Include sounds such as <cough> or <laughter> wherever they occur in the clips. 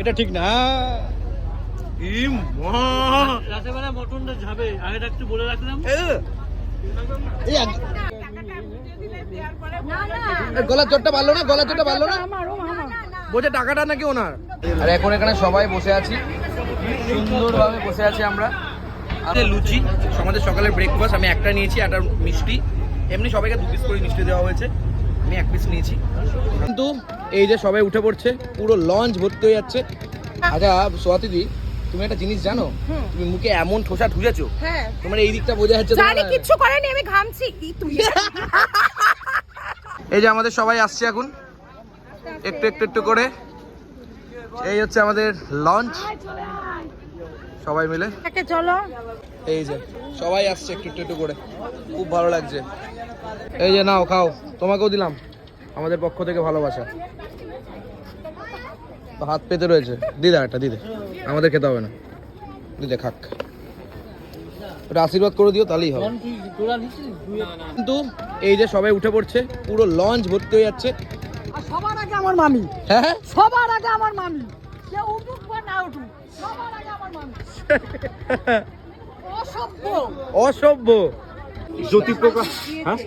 এটা। ঠিক না। ইম মা। রাতেবেলা মটনটা যাবে আগে একটু বলে রাখলাম। এই গলার চোটটা পারল না? গলার চোটটা পারল না? বলছে টাকাটা নাকি ওনার? আর এখন এখানে সবাই বসে আছি। সুন্দরভাবে বসে আছি আমরা। লুচি আমাদের সকালের ব্রেকফাস্ট আমি একটা নিয়েছি একটা মিষ্টি। এমনি সবাইকে দু পিস করে মিষ্টি দেওয়া হয়েছে। আমি এক পিস নিয়েছি। কিন্তু এই যে সবাই উঠে পড়ছে পুরো লঞ্চ ভর্তি হয়ে যাচ্ছে। আচ্ছা সোয়াতিদি তুমি একটা জিনিস জানো? তুমি মুখে এমন ঠোসা ঠুসেছো। হ্যাঁ। তোমার এই দিকটা বোঝা যাচ্ছে জানি কিচ্ছু করেনি আমি ঘামছি। <laughs> এই যে আমাদের সবাই আসছে এখন। একটু একটু একটু করে। এই হচ্ছে আমাদের লঞ্চ। সবাই মিলে। চলো। এই যে সবাই আসছে একটু একটু করে। খুব ভালো লাগছে। এই যে নাও খাও। তোমাকেও দিলাম। আমাদের পক্ষ থেকে ভালোবাসা। তো হাত পেতে রয়েছে। দিদা একটা দিদে আমাদের খেতে হবে না। দিদে খাক। ওটা আশীর্বাদ করে দিও তাহলেই হবে। কিন্তু এই যে সবাই উঠে পড়ছে পুরো লঞ্চ ভর্তি হয়ে যাচ্ছে। সবার আগে আমার মামি। হ্যাঁ হ্যাঁ। সবার আগে আমার মামি। কেউ উঠুক বা না উঠুক সবার আগে আমার মামি। অসভ্য। অসভ্য। জ্যোতিপ্রকাশ হ্যাঁ।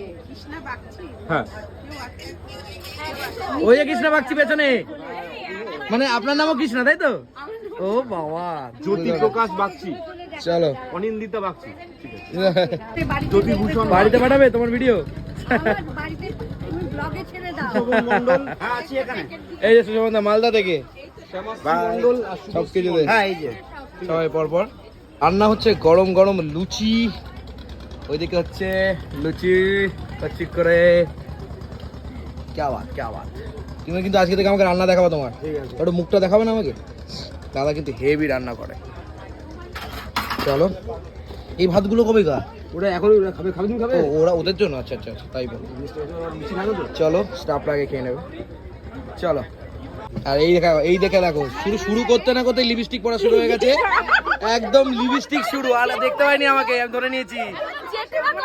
হ্যাঁ ওই যে কৃষ্ণা বাগচি পেছনে। মানে আপনার নামও কৃষ্ণা তাই তো? ও বাবা। জ্যোতিপ্রকাশ বাগচি। চলো। অনিন্দিতা বাগচি। ঠিক আছে। জ্যোতিভূষণ বাড়িতে পাঠাবে তোমার ভিডিও বাড়িতে তুমি ব্লগে ছেড়ে দাও। মন্ডল হ্যাঁ আছি এখানে। এই যে সুষমন্দা মালদা থেকে। মন্ডল সব কিছুতে হ্যাঁ এই যে। সবাই পর পর রান্না হচ্ছে গরম গরম লুচি। ওইদিকে হচ্ছে লুচি করে ক্যা বাত ক্যা বাত তুমি কিন্তু আজকে থেকে আমাকে রান্না দেখাবো তোমার। ঠিক আছে। একটু মুখটা দেখাবে না আমাকে? দাদা কিন্তু হেভি রান্না করে। চলো। এই ভাতগুলো কবে গা? ওরা এখন খাবে খাবে খাবে? ওরা ওদের জন্য? আচ্ছা আচ্ছা আচ্ছা, তাই বলো। চলো স্টাফটা আগে খেয়ে নেবে। চলো। আর এই দেখা এই দেখে দেখো শুরু শুরু করতে না করতে লিপস্টিক পড়া শুরু হয়ে গেছে। একদম লিপস্টিক শুরু। আর দেখতে পাইনি আমাকে আমি ধরে নিয়েছি।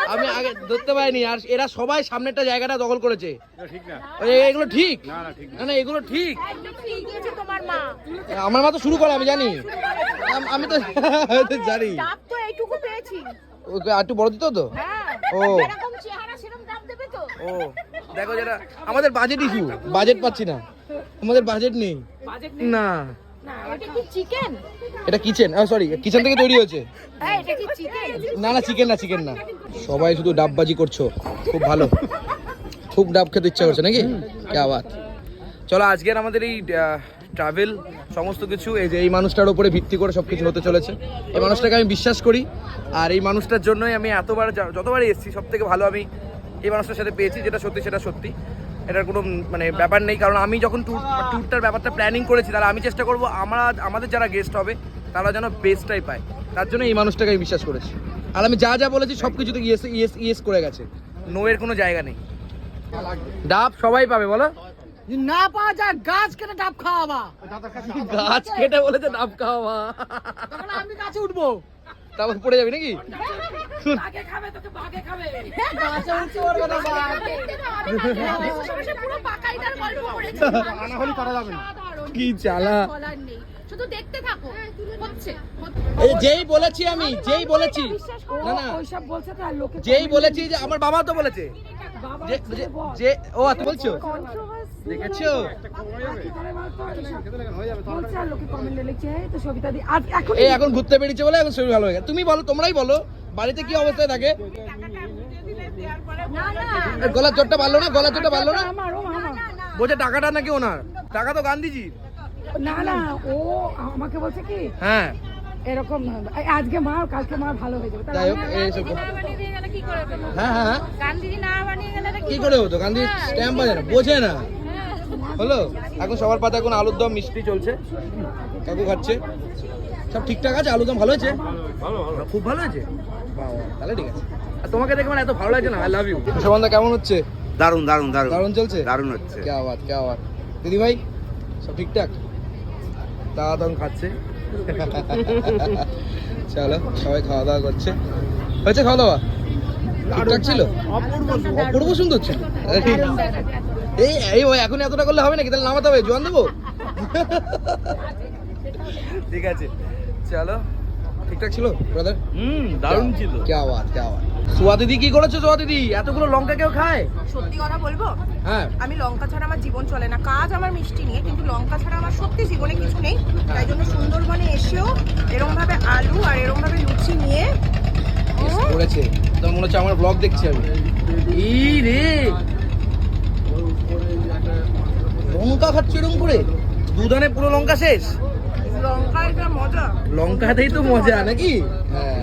আমি আগে ধরতে পাইনি আর এরা সবাই সামনেরটা জায়গাটা দখল করেছে। ঠিক না। এই- এগুলো ঠিক? না না ঠিক না। না এগুলো ঠিক। একদম ঠিক আছে তোমার মা। আমার মা তো শুরু করে আমি জানি। আমি তো <laughs> আমি তো জানি একটু বড় দিত তো হ্যাঁ ও। তো। ও। দেখো যেটা আমাদের বাজেট ইস্যু বাজেট পাচ্ছি না। আমাদের বাজেট নেই। না। না এটা কি চিকেন এটা কিচেন সরি কিচেন থেকে তৈরি হয়েছে। হ্যাঁ না না চিকেন না চিকেন না। সবাই শুধু ডাববাজি করছ খুব ভালো। খুব ডাব খেতে ইচ্ছা করছে নাকি? কে আবার। চলো আজকের আমাদের এই ট্রাভেল সমস্ত কিছু এই যে এই মানুষটার উপরে ভিত্তি করে সব কিছু হতে চলেছে। এই মানুষটাকে আমি বিশ্বাস করি আর এই মানুষটার জন্যই আমি এতবার যতবারই এসেছি সব থেকে ভালো আমি এই মানুষটার সাথে পেয়েছি যেটা সত্যি সেটা সত্যি। এটার কোনো মানে ব্যাপার নেই কারণ আমি যখন ট্যুর ট্যুরটার ব্যাপারটা প্ল্যানিং করেছি তাহলে আমি চেষ্টা করব আমরা আমাদের যারা গেস্ট হবে তারা যেন বেস্টটাই পায়। তার জন্য এই মানুষটাকে আমি বিশ্বাস করেছি। আর আমি যা যা বলেছি সব কিছুতে ইয়েস ইয়েস ইয়েস করে গেছে। নোয়ের কোনো জায়গা নেই। ডাব সবাই পাবে বলো? না পাওয়া যায় গাছ কেটে ডাব খাওয়াবা। গাছ কেটে বলেছে ডাব খাওয়া তখন আমি গাছে উঠবো। তারপর পড়ে যাবি নাকি? বাঘে খাবে তোকে বাঘে খাবে। গাছে উঠতে পারবে না পুরো পাকাইদার গল্প করেছে আনা হলে তারা যাবে না। সাধারণ কি চালা শুধু দেখতে থাকো। হচ্ছে। এই যেই বলেছি আমি যেই বলেছি। না না। ওইসব বলছে তো আর লোকে যেই বলেছি যে আমার বাবা তো বলেছে। যে ও তুমি বলছো? দেখেছ? এই তো সবিতা দি আর এখন ঘুরতে বেরিয়েছে বলে এখন শরীর ভালো হয়ে গেছে। তুমি বলো তোমরাই বলো বাড়িতে কি অবস্থায় থাকে? না না। এ, গলার চোটটা ভালো না? গলার চোটটা ভালো না? আমার ও আমার। বলছে টাকাটা নাকি ওনার? টাকা তো গান্ধীজির। না না ও আমাকে বলছে কি হ্যাঁ। এরকম না, আজকে মা কালকে মা ভালো হয়ে যাবে। যাই হোক আমি- এইসব বানিয়ে দিয়ে গেলে কি করে হ্যাঁ হ্যাঁ হ্যাঁ। গান্ধীজি না বানিয়ে গেলে কি করে? হতো? গান্ধী স্ট্যাম্প বাজে না বোঝে না। হলো? এখন সবার পাতে এখন আলুর দম মিষ্টি চলছে। কাকু খাচ্ছে। সব ঠিকঠাক আছে? আলুর দম ভালো হয়েছে? ভালো খুব ভালো হয়েছে? তাহলে ঠিক আছে। আর তোমাকে দেখে মানে এত ভালো লাগছে না? আই লাভ ইউ সুশান্ত কেমন হচ্ছে? দারুণ দারুণ দারুণ দারুণ চলছে? দারুণ হচ্ছে। কে আওয়াজ কে আওয়াজ। দিদি ভাই সব ঠিকঠাক? দাদা তখন খাচ্ছে। চলো সবাই খাওয়া দাওয়া করছে। হয়েছে খাওয়া দাওয়া ঠিকঠাক ছিল? সুন্দর। এই এই এখন এতটা করলে হবে নাকি? তাহলে নামাতে হবে দেবো? ঠিক আছে। চলো ঠিকঠাক ছিল ব্রাদার হুম দারুণ ছিল। কে আওয়াজ কে আওয়াজ সোয়া দিদি কি করেছ সোয়া দিদি এতগুলো লঙ্কা কেউ খায়? সত্যি কথা বলব? হ্যাঁ। আমি লঙ্কা ছাড়া আমার জীবন চলে না। কাজ আমার মিষ্টি নিয়ে কিন্তু লঙ্কা ছাড়া আমার সত্যি জীবনে কিছু নেই। তাই জন্য সুন্দরবনে এসেও এরকম ভাবে আলু আর এরকম ভাবে লুচি নিয়ে করেছে? তো মনে হচ্ছে আমার ব্লগ দেখছি আমি। এই রে লঙ্কা খাচ্ছ এরকম করে? দুধানে পুরো লঙ্কা শেষ? লঙ্কা এটা মজা। লঙ্কাতেই তো মজা নাকি? হ্যাঁ।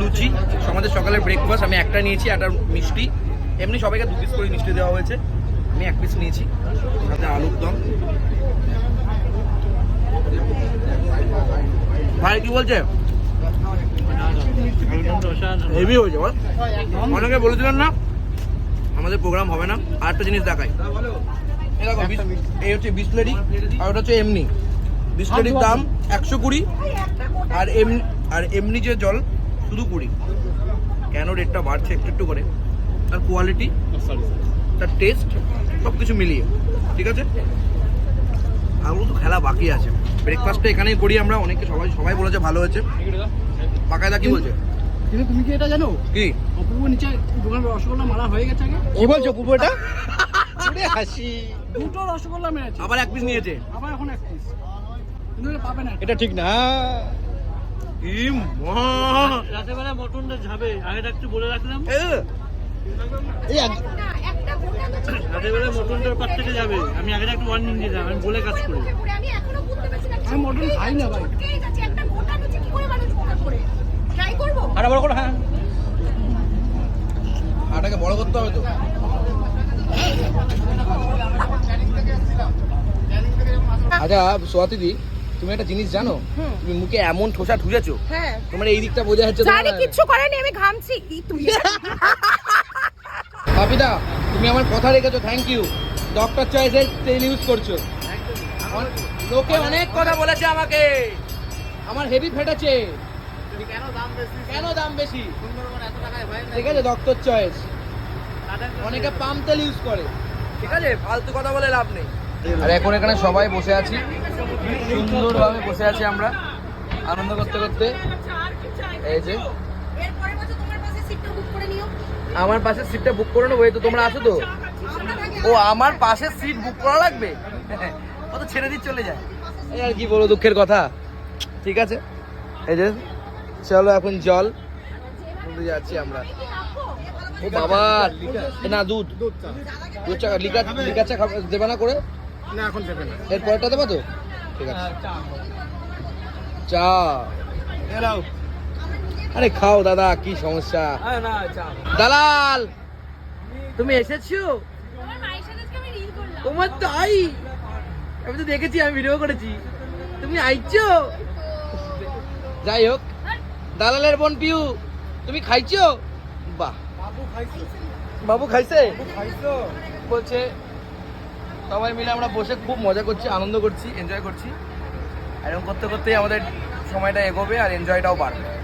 লুচি, আমাদের সকালের ব্রেকফাস্ট আমি একটা নিয়েছি একটা মিষ্টি। এমনি সবাইকে দু পিস করে মিষ্টি দেওয়া হয়েছে। আমি এক পিস নিয়েছি, সাথে আলুর দম। ভাই, কি বলছে। হেভি হয়েছে, বল। অনেকে বলেছিলেন না, আমাদের প্রোগ্রাম হবে না। আর একটা জিনিস দেখাই। এই হচ্ছে বিসলেরি, আর ওটা হচ্ছে এমনি। বিসলেরির দাম একশো কুড়ি, আর এমনি আর এমনি যে জল শুধু কুড়ি। কেন রেটটা বাড়ছে একটু একটু করে? তার কোয়ালিটি তার টেস্ট সব কিছু মিলিয়ে। ঠিক আছে? আরও তো খেলা বাকি আছে। ব্রেকফাস্টটা এখানেই করি আমরা। অনেকে সবাই সবাই বলেছে ভালো হয়েছে। পাকায়দা কি বলছে? কিন্তু তুমি কি এটা জানো? কি? অপূর্ব নিচে দোকানের রসগোল্লা মারা হয়ে গেছে আগে। কি বলছো পুপোটা হাসি। দুটো রসগোল্লা মেরেছে। আবার এক পিস নিয়েছে? আবার এখন এক পিস কিন্তু পাবে না। এটা ঠিক না। মটনটা যাবে আগে একটু বলে রাখলাম। মটনটার থেকে যাবে। আমি আগে একটু ওয়ার্নিং দিলাম আমি বলে কাজ করি। আমি এখনও বুঝতে পারছি না। আমি মটন খাই না ভাই। আটকেই যাচ্ছে একটা গোটা লুচি কি করে মানুষ গোটা করে? ট্রাই করব? আটা বড় করে হ্যাঁ। আটাকে বড় করতে হবে তো। আচ্ছা সোয়াতিদি তুমি একটা জিনিস জানো? তুমি মুখে এমন ঠোসা ঠুজেছো হ্যাঁ। তোমার এই দিকটা বোঝা যাচ্ছে জানি কিচ্ছু করেনি আমি ঘামছি। কি তুই বাপিদা তুমি আমার কথা রেখেছো থ্যাংক ইউ ডক্টর চয়েসের তেল ইউজ করছ। লোকে অনেক কথা বলেছে আমাকে। আমার হেভি ফেটেছে কেন দাম বেশি? ঠিক আছে ডক্টর চয়েস অনেকে পাম তেল ইউজ করে। ঠিক আছে ফালতু কথা বলে লাভ নেই। আর এখন এখানে সবাই বসে আছি। সুন্দরভাবে বসে আছি আমরা। আনন্দ করতে করতে। এই যে। তোমার পাশে সিটটা বুক করে আমার নেব। এই তো তোমরা আছো তো? ও আমার পাশের সিট বুক করা লাগবে? ও তো ছেড়ে দিয়ে চলে যায়। এই আর কি বলো দুঃখের কথা। ঠিক আছে? এই যে চলো এখন জল। যাচ্ছি আমরা। ও বাবা না দুধ। দুধ চা। লিকা লিকা চা দেবে না করে? না এখন দেবে না। এর পরেরটা দেবে তো? ঠিক আছে। চা আরে খাও দাদা কি সমস্যা? দালাল! তুমি এসেছ? তোমার সাথে আজকে আমি রিল করলাম। তোমার তাই? আমি তো দেখেছি আমি ভিডিও করেছি। তুমি আইছো? যাই হোক দালালের বোন পিউ তুমি খাইছো? বাহ। বাবু খাইছে। বলছে সবাই মিলে আমরা বসে খুব মজা করছি, আনন্দ করছি এনজয় করছি। এরকম করতে করতেই আমাদের সময়টা এগোবে আর এনজয়টাও বাড়বে।